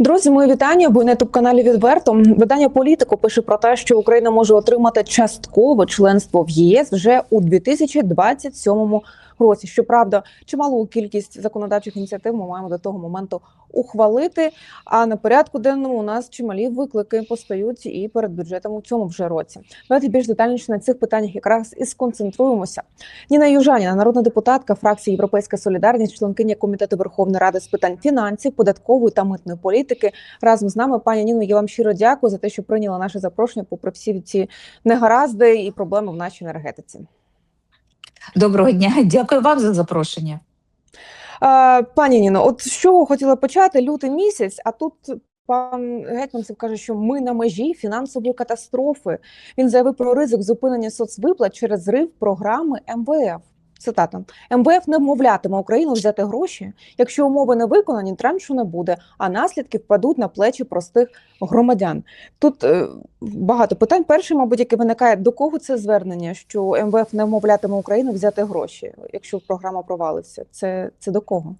Друзі, мої вітання. Ви на ютуб каналі відверто. Видання політику пише про те, що Україна може отримати часткове членство в ЄС вже у 2027 році. Щоправда, чималу кількість законодавчих ініціатив ми маємо до того моменту ухвалити. А на порядку денному у нас чималі виклики постають і перед бюджетом у цьому вже році. Давайте більш детальніше на цих питаннях якраз і сконцентруємося. Ніна Южаніна, народна депутатка фракції Європейська Солідарність, членкиня комітету Верховної Ради з питань фінансів, податкової та митної політики. Разом з нами, пані Ніно, я вам щиро дякую за те, що прийняли наше запрошення, попри всі ці негаразди і проблеми в нашій енергетиці. Доброго дня, дякую вам за запрошення. Пані Ніно, от з чого хотіла почати лютий місяць, а тут пан Гетьманцев каже, що ми на межі фінансової катастрофи. Він заявив про ризик зупинення соцвиплат через зрив програми МВФ. Цитата МВФ не вмовлятиме Україну взяти гроші, якщо умови не виконані, траншу не буде, а наслідки впадуть на плечі простих громадян. Тут е, багато питань. Перше, мабуть, яке виникає, до кого це звернення, що МВФ не вмовлятиме Україну взяти гроші, якщо програма провалиться. Це, це до кого?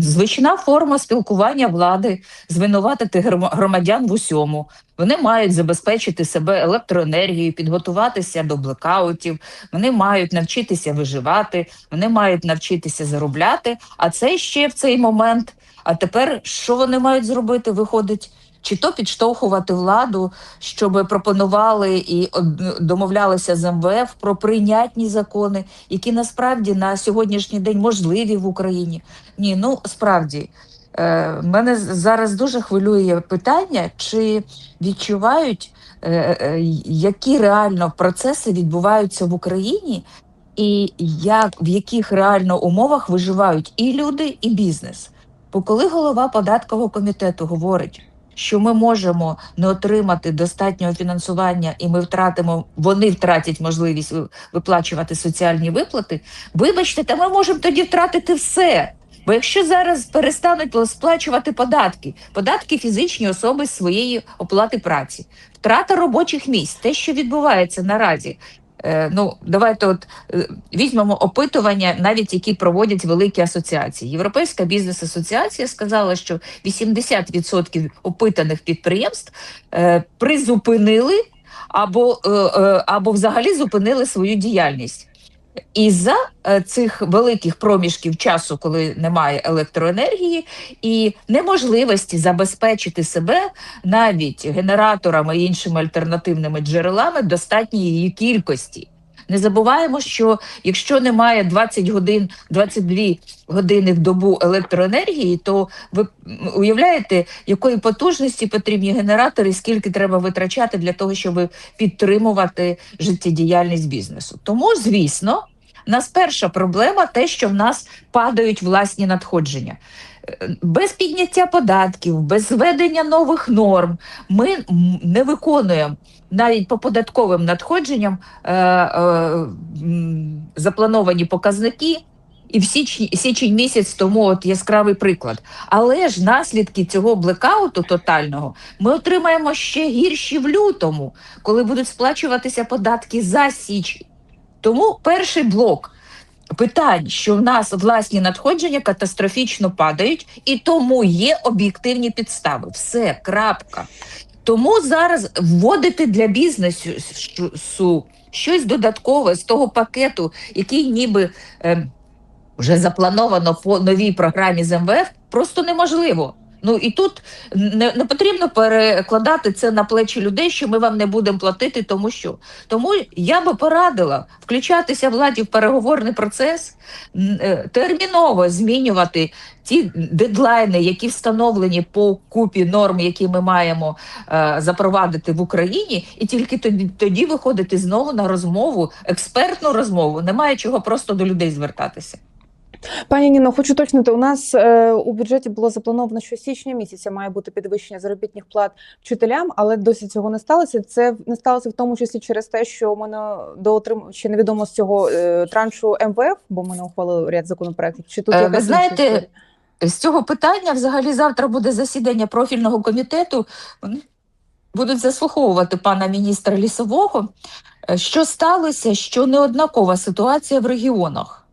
Звична форма спілкування влади звинуватити грома- громадян в усьому. Вони мають забезпечити себе електроенергією, підготуватися до блекаутів, вони мають навчитися виживати, вони мають навчитися заробляти. А це ще в цей момент. А тепер що вони мають зробити? Виходить, чи то підштовхувати владу, щоб пропонували і домовлялися з МВФ про прийнятні закони, які насправді на сьогоднішній день можливі в Україні. Ні, ну справді. Е, мене зараз дуже хвилює питання, чи відчувають, е, е, які реально процеси відбуваються в Україні, і як, в яких реально умовах виживають і люди, і бізнес. Бо коли голова податкового комітету говорить, що ми можемо не отримати достатнього фінансування, і ми втратимо, вони втратять можливість виплачувати соціальні виплати. Вибачте, та ми можемо тоді втратити все. Бо якщо зараз перестануть сплачувати податки, податки фізичні особи своєї оплати праці, втрата робочих місць, те, що відбувається наразі. Е, ну, давайте от е, візьмемо опитування, навіть які проводять великі асоціації. Європейська бізнес-асоціація сказала, що 80% опитаних підприємств е, призупинили або, або взагалі зупинили свою діяльність. І за е, цих великих проміжків часу, коли немає електроенергії, і неможливості забезпечити себе навіть генераторами і іншими альтернативними джерелами достатньої її кількості. Не забуваємо, що якщо немає 20 годин, 22 години в добу електроенергії, то ви уявляєте, якої потужності потрібні генератори, скільки треба витрачати для того, щоб підтримувати життєдіяльність бізнесу. Тому, звісно, у нас перша проблема те, що в нас падають власні надходження. Без підняття податків, без введення нових норм ми не виконуємо навіть по податковим надходженням е, е, заплановані показники. І в січні січень місяць тому от яскравий приклад. Але ж наслідки цього блекауту тотального ми отримаємо ще гірші в лютому, коли будуть сплачуватися податки за січень. Тому перший блок питань, що в нас власні надходження катастрофічно падають, і тому є об'єктивні підстави. Все, крапка. Тому зараз вводити для бізнесу су- щось додаткове з того пакету, який ніби е, вже заплановано по новій програмі з МВФ, просто неможливо. Ну і тут не, не потрібно перекладати це на плечі людей, що ми вам не будемо платити, тому що тому я би порадила включатися владі в переговорний процес, е, терміново змінювати ті дедлайни, які встановлені по купі норм, які ми маємо е, запровадити в Україні, і тільки тоді, тоді виходити знову на розмову, експертну розмову. Немає чого просто до людей звертатися. Пані Ніно, хочу уточнити, у нас е, у бюджеті було заплановано, що січня місяця має бути підвищення заробітних плат вчителям, але досі цього не сталося. Це не сталося в тому числі через те, що у мене до отрим... ще невідомо з цього е, траншу МВФ, бо ми не ухвалили ряд законопроектів. Чи тут Е, ви знаєте, історія? З цього питання взагалі завтра буде засідання профільного комітету. Вони будуть заслуховувати пана міністра лісового. Е, Що сталося, що неоднакова ситуація в регіонах.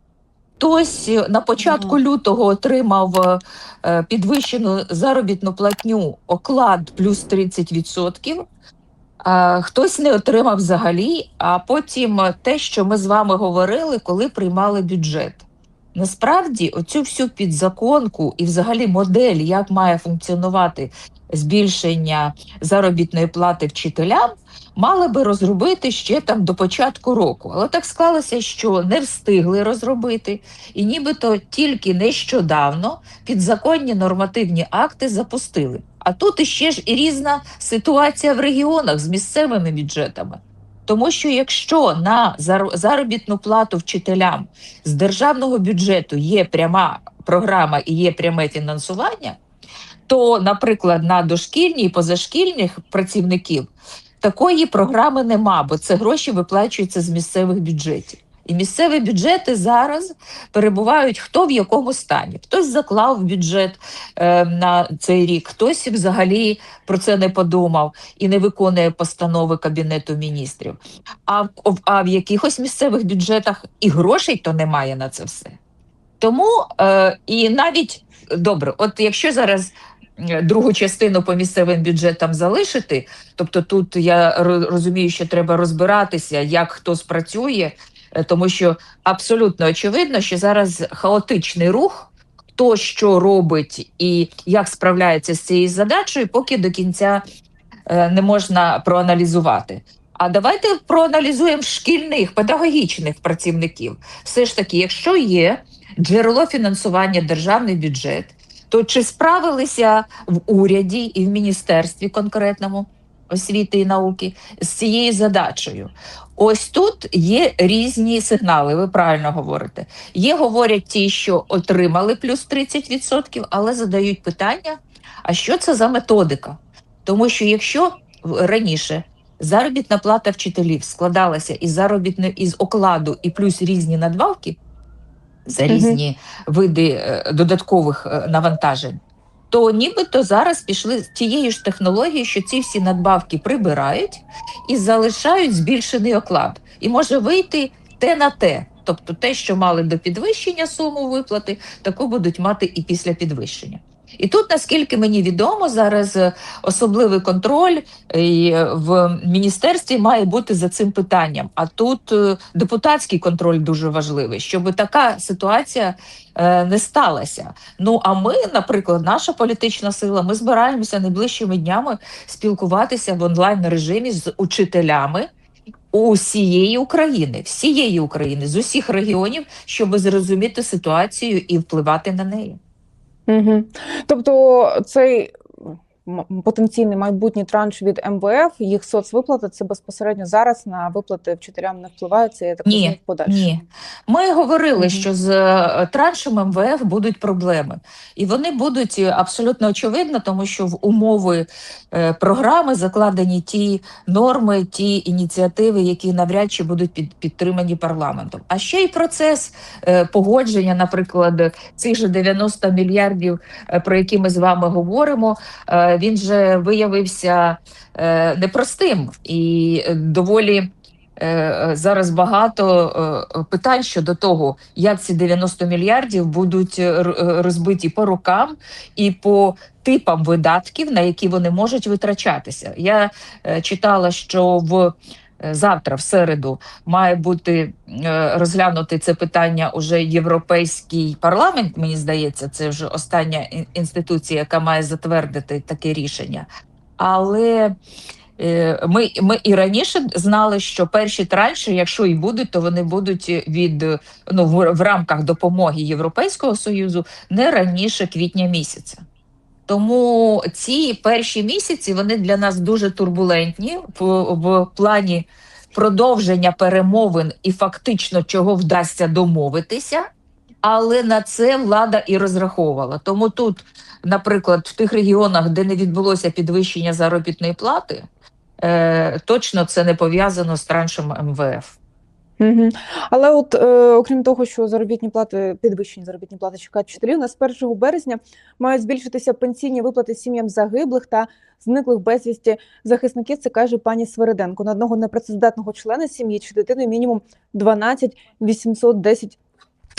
Хтось на початку лютого отримав е, підвищену заробітну платню оклад плюс 30%, а хтось не отримав взагалі, а потім те, що ми з вами говорили, коли приймали бюджет. Насправді, оцю всю підзаконку і взагалі модель, як має функціонувати збільшення заробітної плати вчителям, мали би розробити ще там до початку року. Але так склалося, що не встигли розробити, і нібито тільки нещодавно підзаконні нормативні акти запустили. А тут іще ж і різна ситуація в регіонах з місцевими бюджетами. Тому що якщо на заробітну плату вчителям з державного бюджету є пряма програма і є пряме фінансування, то, наприклад, на дошкільні і позашкільних працівників такої програми нема, бо це гроші виплачуються з місцевих бюджетів. І місцеві бюджети зараз перебувають хто в якому стані. Хтось заклав бюджет е, на цей рік, хтось взагалі про це не подумав і не виконує постанови Кабінету міністрів. А в, а в якихось місцевих бюджетах і грошей то немає на це все. Тому е, і навіть добре, от якщо зараз другу частину по місцевим бюджетам залишити, тобто тут я розумію, що треба розбиратися, як хто спрацює, е, тому що абсолютно очевидно, що зараз хаотичний рух. Хто що робить і як справляється з цією задачею, поки до кінця е, не можна проаналізувати. А давайте проаналізуємо шкільних педагогічних працівників. Все ж таки, якщо є джерело фінансування державний бюджет, то чи справилися в уряді і в міністерстві конкретному освіти і науки з цією задачею? Ось тут є різні сигнали, ви правильно говорите. Є говорять ті, що отримали плюс 30%, але задають питання: а що це за методика? Тому що якщо раніше заробітна плата вчителів складалася із заробітної із окладу і плюс різні надбавки за різні різні види е, додаткових е, навантажень, то нібито зараз пішли з тією ж технологією, що ці всі надбавки прибирають і залишають збільшений оклад. І може вийти те на те. Тобто те, що мали до підвищення суму виплати, таку будуть мати і після підвищення. І тут, наскільки мені відомо, зараз е, особливий контроль е, е, в міністерстві має бути за цим питанням. А тут депутатський контроль дуже важливий, щоб така ситуація не сталася. Ну а ми, наприклад, наша політична сила, ми збираємося найближчими днями спілкуватися в онлайн режимі з учителями. Усієї України, всієї України, з усіх регіонів, щоб зрозуміти ситуацію і впливати на неї. Угу. Тобто цей потенційний майбутній транш від МВФ, їх соцвиплати, це безпосередньо зараз на виплати вчителям не впливає, це я так Ні. Ні, ми говорили, Мгм. що з е, траншем МВФ будуть проблеми, і вони будуть е, абсолютно очевидно, тому що в умови е, програми закладені ті норми, ті ініціативи, які навряд чи будуть під, підтримані парламентом. А ще й процес погодження, наприклад, цих же 90 мільярдів, про які ми з вами говоримо, він же виявився е, непростим і доволі. Е, Зараз багато е, питань щодо того, як ці 90 мільярдів будуть розбиті по рукам і по типам видатків, на які вони можуть витрачатися. Я читала, що в завтра, в середу, має бути е, розглянути це питання уже європейський парламент. Мені здається, це вже остання інституція, яка має затвердити таке рішення. Але Е, Ми, ми і раніше знали, що перші транші, якщо і будуть, то вони будуть від е, ну в рамках допомоги Європейського союзу не раніше квітня місяця. Тому ці перші місяці вони для нас дуже турбулентні в, в плані продовження перемовин і фактично чого вдасться домовитися. Але на це влада і розраховувала. Тому тут, наприклад, в тих регіонах, де не відбулося підвищення заробітної плати, е, точно це не пов'язано з траншем МВФ. Угу. Але от е, окрім того, що заробітні плати, підвищені заробітні плати чекають вчителів, на з 1 березня мають збільшитися пенсійні виплати сім'ям загиблих та зниклих безвісті захисників. Це каже пані Свириденко. На одного непрацездатного члена сім'ї чи дитини мінімум 12 810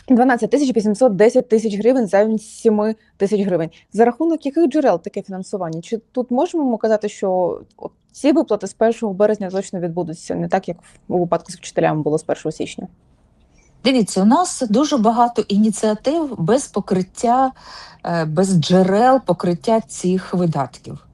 12 тисяч 810 тисяч гривень замість 7 тисяч гривень. За рахунок яких джерел таке фінансування? Чи тут можемо казати, що ці виплати з 1 березня точно відбудуться, не так як у випадку з вчителями було з 1 січня? Дивіться, у нас дуже багато ініціатив без покриття, е, без джерел покриття цих видатків.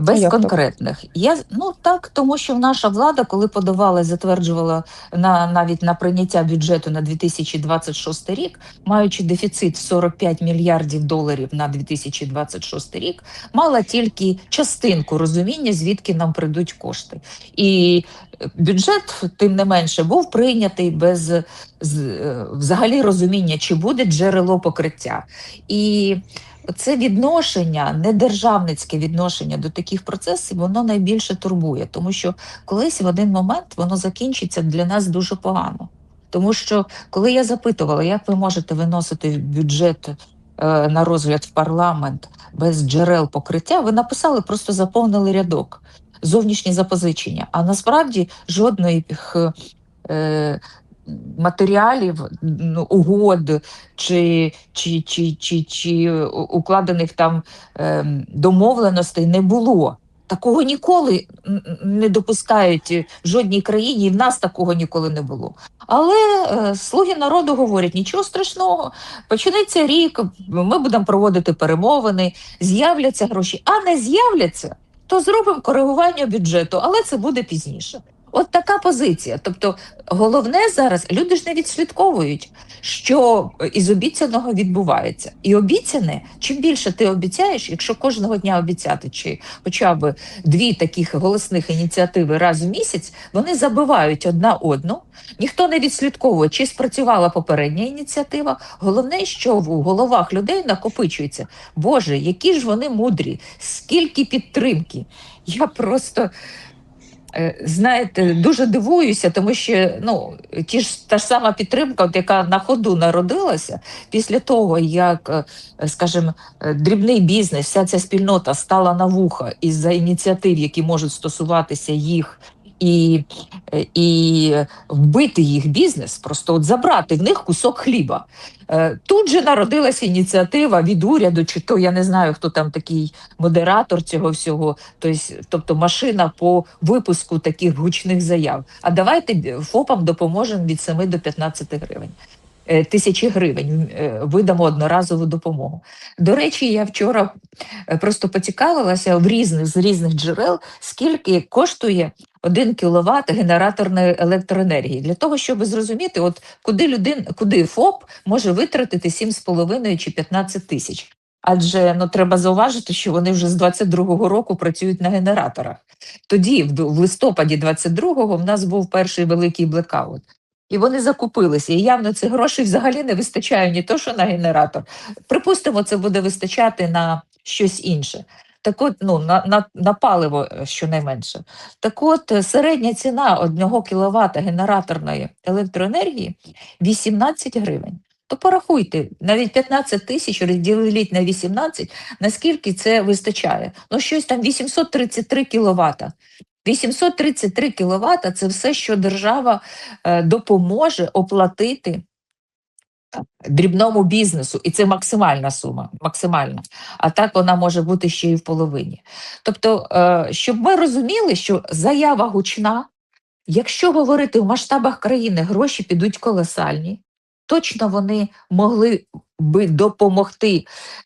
Без як так? конкретних. Я ну так, тому що наша влада, коли подавала, затверджувала на навіть на прийняття бюджету на 2026 рік, маючи дефіцит в 45 мільярдів доларів на 2026 рік, мала тільки частинку розуміння, звідки нам прийдуть кошти. І бюджет, тим не менше, був прийнятий без з, е, взагалі розуміння, чи буде джерело покриття. І це відношення, недержавницьке відношення до таких процесів, воно найбільше турбує, тому що колись в один момент воно закінчиться для нас дуже погано. Тому що коли я запитувала, як ви можете виносити бюджет е, на розгляд в парламент без джерел покриття, ви написали, просто заповнили рядок зовнішні запозичення. А насправді жодної е, матеріалів, угод чи, чи, чи, чи, чи укладених там ем, домовленостей не було. Такого ніколи не допускають в жодній країні, і в нас такого ніколи не було. Але е, слуги народу говорять: нічого страшного, почнеться рік, ми будемо проводити перемовини, з'являться гроші, а не з'являться, то зробимо коригування бюджету, але це буде пізніше. От така позиція. Тобто, головне зараз люди ж не відслідковують, що із обіцяного відбувається. І обіцяне, чим більше ти обіцяєш, якщо кожного дня обіцяти, чи хоча б дві таких голосних ініціативи раз в місяць, вони забивають одна одну. Ніхто не відслідковує, чи спрацювала попередня ініціатива. Головне, що в головах людей накопичується. Боже, які ж вони мудрі, скільки підтримки. Я просто. Е, Знаєте, дуже дивуюся, тому що ну ті ж та ж сама підтримка, от яка на ходу народилася після того, як, е, скажімо, е, дрібний бізнес, вся ця спільнота стала на вуха із-за ініціатив, які можуть стосуватися їх. І, е, і вбити їх бізнес, просто от забрати в них кусок хліба. Е, Тут же народилася ініціатива від уряду, чи то я не знаю, хто там такий модератор цього всього, тобто, машина по випуску таких гучних заяв. А давайте ФОПам допоможемо від 7 до 15 гривень. Е, Тисячі гривень е, видамо одноразову допомогу. До речі, я вчора е, просто поцікавилася в різних з різних джерел, скільки коштує 1 кВт генераторної електроенергії для того, щоб зрозуміти, от куди людин, куди ФОП може витратити 7,5 чи 15 тисяч. Адже ну треба зауважити, що вони вже з 22-го року працюють на генераторах. Тоді, в листопаді 22-го, в нас був перший великий блекаут. І вони закупилися. І явно цих грошей взагалі не вистачає ні то, що на генератор. Припустимо, це буде вистачати на щось інше. Так от, ну, на, на, на паливо е, щонайменше. Так от, е, середня ціна 1 кВт генераторної електроенергії 18 гривень. То порахуйте, навіть 15 тисяч розділіть на 18, наскільки це вистачає? Ну, щось там 833 кВт. 833 кВт – це все, що держава е, допоможе оплатити дрібному бізнесу, і це максимальна сума, максимальна. А так вона може бути ще й в половині. Тобто, е, щоб ми розуміли, що заява гучна, якщо говорити в масштабах країни, гроші підуть колосальні, точно вони могли би допомогти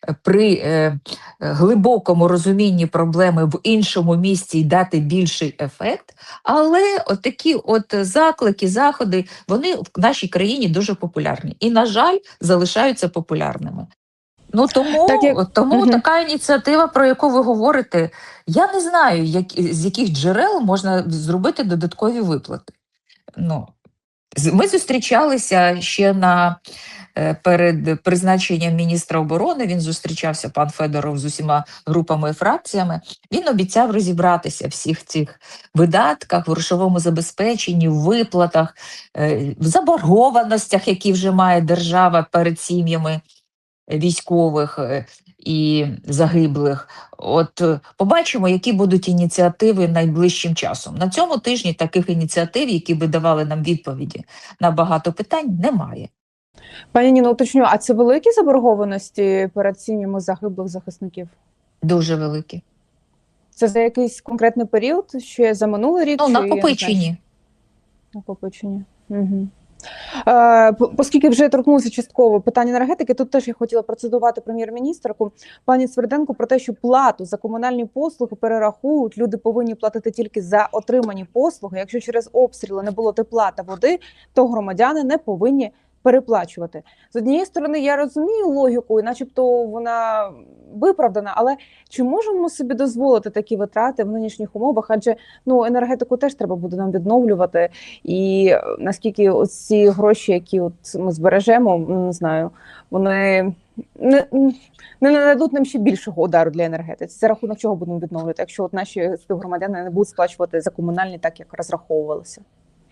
е, при е, глибокому розумінні проблеми в іншому місці і дати більший ефект. Але от такі от заклики, заходи, вони в нашій країні дуже популярні і, на жаль, залишаються популярними. Ну тому, Так як- тому Мгм. така ініціатива, про яку ви говорите, я не знаю, як, з яких джерел можна зробити додаткові виплати. Ну, ми зустрічалися ще на е, перед призначенням міністра оборони. Він зустрічався пан Федоров з усіма групами і фракціями. Він обіцяв розібратися в всіх цих видатках, в грошовому забезпеченні, в виплатах, е, в заборгованостях, які вже має держава перед сім'ями військових е, і загиблих. От е, побачимо, які будуть ініціативи найближчим часом. На цьому тижні таких ініціатив, які би давали нам відповіді на багато питань, немає. Пані Ніно, уточню, а це великі заборгованості перед сім'ями загиблих захисників? Дуже великі. Це за якийсь конкретний період, ще за минулий рік? Ну, чи, накопичені. Накопичені. Угу. Е, оскільки вже торкнулося частково питання енергетики, тут теж я хотіла процитувати прем'єр-міністрку пані Сверденко про те, що плату за комунальні послуги перерахують. Люди повинні платити тільки за отримані послуги. Якщо через обстріли не було тепла та води, то громадяни не повинні переплачувати. З однієї сторони, я розумію логіку, і начебто вона виправдана, але чи можемо собі дозволити такі витрати в нинішніх умовах? Адже ну енергетику теж треба буде нам відновлювати. І е, наскільки ці гроші, які от ми збережемо, не знаю, вони не, не нададуть нам ще більшого удару для енергетиці. За рахунок чого будемо відновлювати, якщо от наші співгромадяни не будуть сплачувати за комунальні так, як розраховувалося.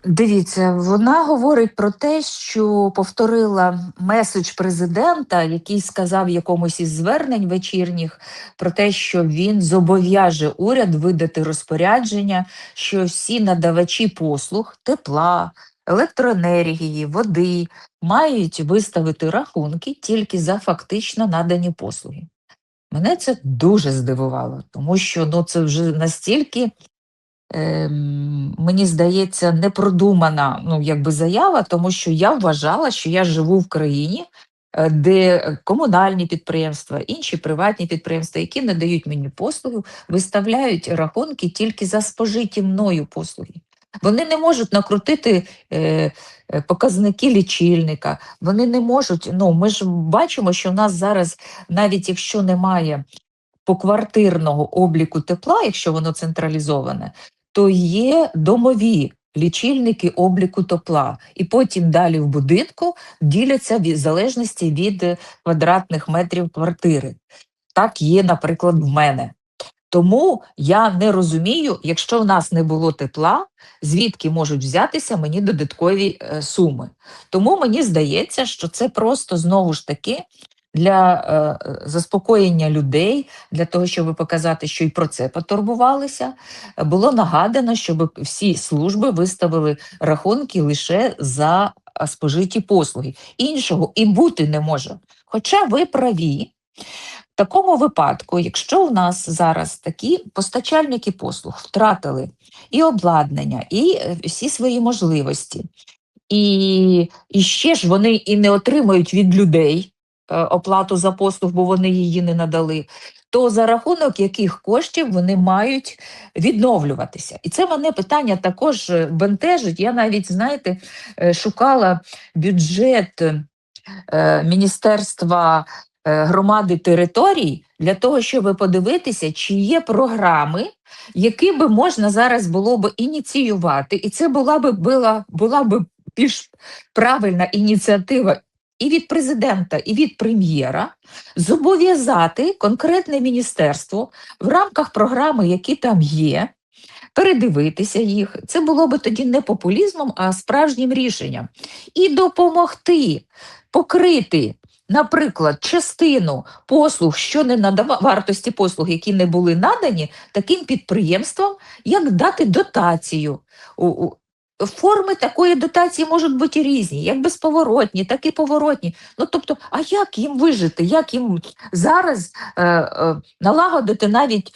Дивіться, вона говорить про те, що повторила меседж президента, який сказав якомусь із звернень вечірніх про те, що він зобов'яже уряд видати розпорядження, що всі надавачі послуг тепла, електроенергії, води мають виставити рахунки тільки за фактично надані послуги. Мене це дуже здивувало, тому що ну, це вже настільки мені здається, непродумана ну, якби заява, тому що я вважала, що я живу в країні, е, де комунальні підприємства, інші приватні підприємства, які надають мені послуги, виставляють рахунки тільки за спожиті мною послуги. Вони не можуть накрутити е, е, показники лічильника, вони не можуть. Ну, ми ж бачимо, що в нас зараз, навіть якщо немає поквартирного обліку тепла, якщо воно централізоване, то є домові лічильники обліку тепла, і потім далі в будинку діляться в залежності від е, квадратних метрів квартири. Так є, наприклад, в мене. Тому я не розумію, якщо в нас не було тепла, звідки можуть взятися мені додаткові е, суми. Тому мені здається, що це просто знову ж таки для е, заспокоєння людей, для того, щоб показати, що і про це потурбувалися, було нагадано, щоб всі служби виставили рахунки лише за спожиті послуги. Іншого і бути не може. Хоча ви праві. В такому випадку, якщо у нас зараз такі постачальники послуг втратили і обладнання, і е, всі свої можливості, і, і ще ж вони і не отримують від людей оплату за послуг, бо вони її не надали, то за рахунок яких коштів вони мають відновлюватися? І це мене питання також е, бентежить. Я навіть, знаєте, е, шукала бюджет е, Міністерства е, громади територій для того, щоб подивитися, чи є програми, які би можна зараз було б ініціювати, і це була би була, була би більш правильна ініціатива і від президента, і від прем'єра зобов'язати конкретне міністерство в рамках програми, які там є. Передивитися їх, це було би тоді не популізмом, а справжнім рішенням. І допомогти покрити, наприклад, частину послуг, що не надава вартості послуг, які не були надані, таким підприємствам, як дати дотацію. Форми такої дотації можуть бути різні, як безповоротні, так і поворотні. Ну тобто, а як їм вижити? Як їм зараз е, е, налагодити навіть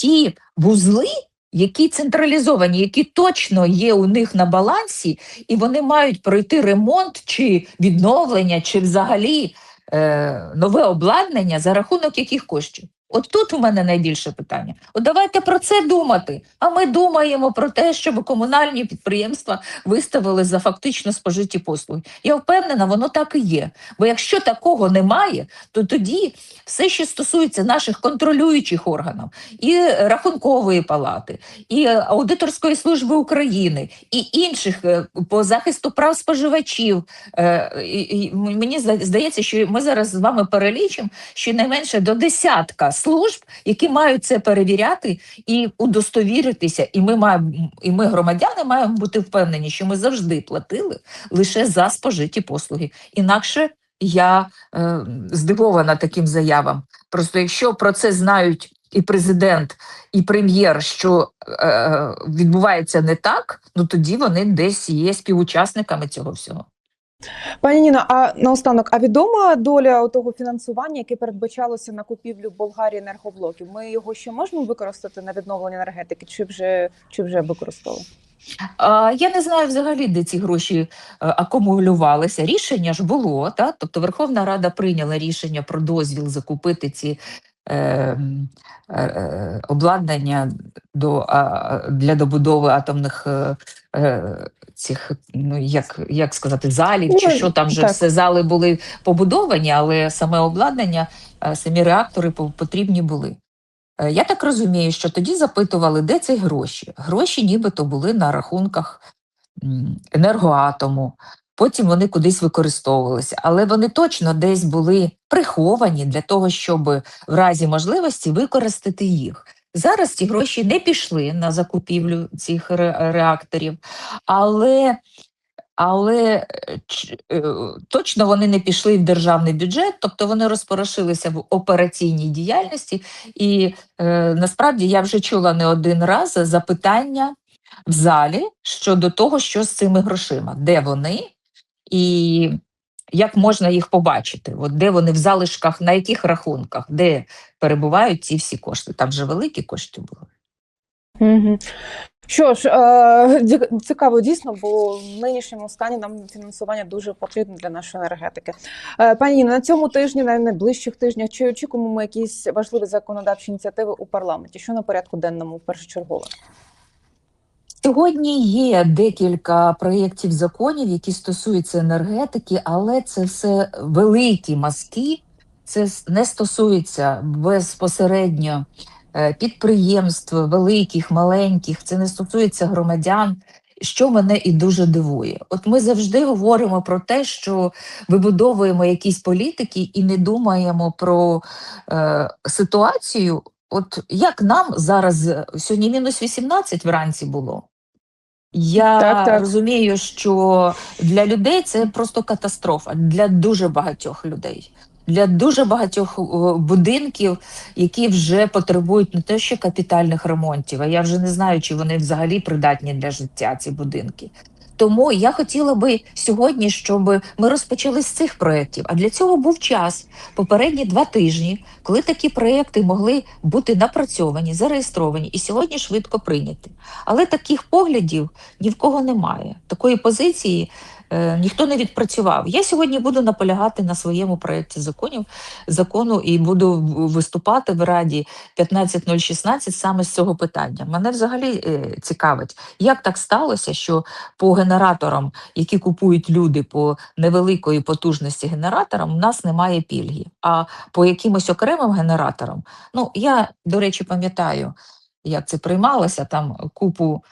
ті вузли, які централізовані, які точно є у них на балансі, і вони мають пройти ремонт чи відновлення, чи взагалі е, нове обладнання за рахунок яких коштів? От тут у мене найбільше питання. От давайте про це думати. А ми думаємо про те, щоб комунальні підприємства виставили за фактично спожиті послуги. Я впевнена, воно так і є. Бо якщо такого немає, то тоді все, що стосується наших контролюючих органів, і рахункової палати, і аудиторської служби України, і інших е, по захисту прав споживачів. е, Мені зда- здається, що ми зараз з вами перелічимо щонайменше до десятка служб, які мають це перевіряти і удостовіритися. І ми маємо, і ми, громадяни, маємо бути впевнені, що ми завжди платили лише за спожиті послуги. Інакше я е, здивована таким заявам. Просто якщо про це знають і президент, і прем'єр, що е, відбувається не так, ну тоді вони десь є співучасниками цього всього. Пані Ніно, а наостанок, а відома доля того фінансування, яке передбачалося на купівлю Болгарії енергоблоків? Ми його ще можемо використати на відновлення енергетики, чи вже чи вже використали? Я не знаю взагалі, де ці гроші е, акумулювалися. Рішення ж було, та? тобто Верховна Рада прийняла рішення про дозвіл закупити ці е, е, е, обладнання до, для добудови атомних е, цих, ну як, як сказати, залів, чи Ну, що там вже так. все зали були побудовані, але саме обладнання, е, самі реактори потрібні були. Е, Я так розумію, що тоді запитували, де ці гроші. Гроші нібито були на рахунках енергоатому, потім вони кудись використовувалися, але вони точно десь були приховані для того, щоб в разі можливості використати їх. Зараз ці гроші не пішли на закупівлю цих реакторів, але, але е, е, точно вони не пішли в державний бюджет, тобто вони розпорошилися в операційній діяльності. І е, насправді я вже чула не один раз запитання в залі щодо того, що з цими грошима, де вони і як можна їх побачити, от де вони в залишках, на яких рахунках, де перебувають ці всі кошти. Там же великі кошти були. Що ж, е, цікаво дійсно, бо в нинішньому стані нам фінансування дуже потрібно для нашої енергетики. Е, Пані на цьому тижні, на найближчих тижнях, чи очікуємо ми якісь важливі законодавчі ініціативи у парламенті? Що на порядку денному першочергово? Сьогодні є декілька проєктів законів, які стосуються енергетики, але це все великі мазки. Це не стосується безпосередньо е, підприємств, великих, маленьких, це не стосується громадян. Що мене і дуже дивує. От ми завжди говоримо про те, що вибудовуємо якісь політики і не думаємо про е, ситуацію. От як нам зараз сьогодні мінус 18 вранці було. Я Так, так. розумію, що для людей це просто катастрофа, для дуже багатьох людей, для дуже багатьох будинків, які вже потребують не те, що капітальних ремонтів, а я вже не знаю, чи вони взагалі придатні для життя, ці будинки. Тому я хотіла би сьогодні, щоб ми розпочали з цих проєктів. А для цього був час попередні два тижні, коли такі проєкти могли бути напрацьовані, зареєстровані і сьогодні швидко прийняті. Але таких поглядів ні в кого немає. Такої позиції ніхто не відпрацював. Я сьогодні буду наполягати на своєму проєкті законів закону і буду виступати в Раді 15016 саме з цього питання. Мене взагалі е, цікавить, як так сталося, що по генераторам, які купують люди по невеликої потужності генераторам, у нас немає пільги. А по якимось окремим генераторам, ну я, до речі, пам'ятаю, як це приймалося, там купу.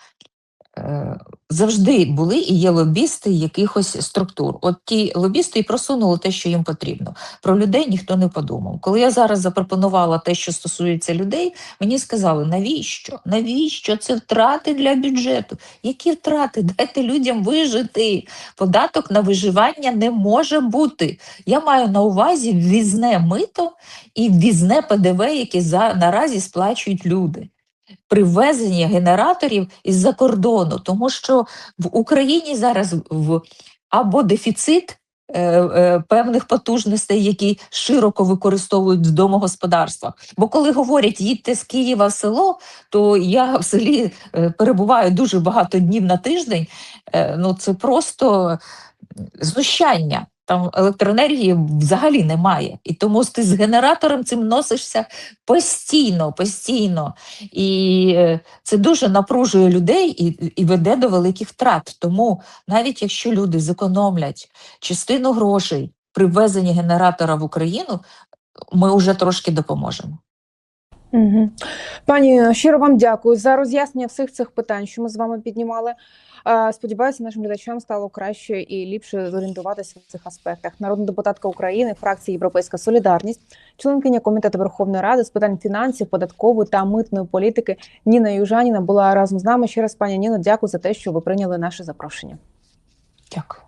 Е, завжди були і є лобісти якихось структур. От ті лобісти і просунули те, що їм потрібно. Про людей ніхто не подумав. Коли я зараз запропонувала те, що стосується людей, мені сказали, навіщо? Навіщо це втрати для бюджету? Які втрати? Дайте людям вижити. Податок на виживання не може бути. Я маю на увазі ввізне мито і ввізне ПДВ, які за наразі сплачують люди. При ввезенні генераторів із-за кордону, тому що в Україні зараз в або дефіцит е, е, певних потужностей, які широко використовують в домогосподарствах. Бо коли говорять їдьте з Києва в село, то я в селі е, перебуваю дуже багато днів на тиждень. Ну це просто знущання. Там електроенергії взагалі немає. І тому ти з генератором цим носишся постійно, постійно. І е, це дуже напружує людей і, і веде до великих втрат. Тому навіть якщо люди зекономлять частину грошей при ввезенні генератора в Україну, ми вже трошки допоможемо. Угу. Пані щиро вам дякую за роз'яснення всіх цих питань, що ми з вами піднімали. Сподіваюся, нашим глядачам стало краще і ліпше зорієнтуватися в цих аспектах. Народна депутатка України, фракції Європейська Солідарність, членкиня комітету Верховної Ради з питань фінансів, податкової та митної політики Ніна Южаніна була разом з нами. Ще раз, пані Ніно, дякую за те, що ви прийняли наше запрошення. Дякую.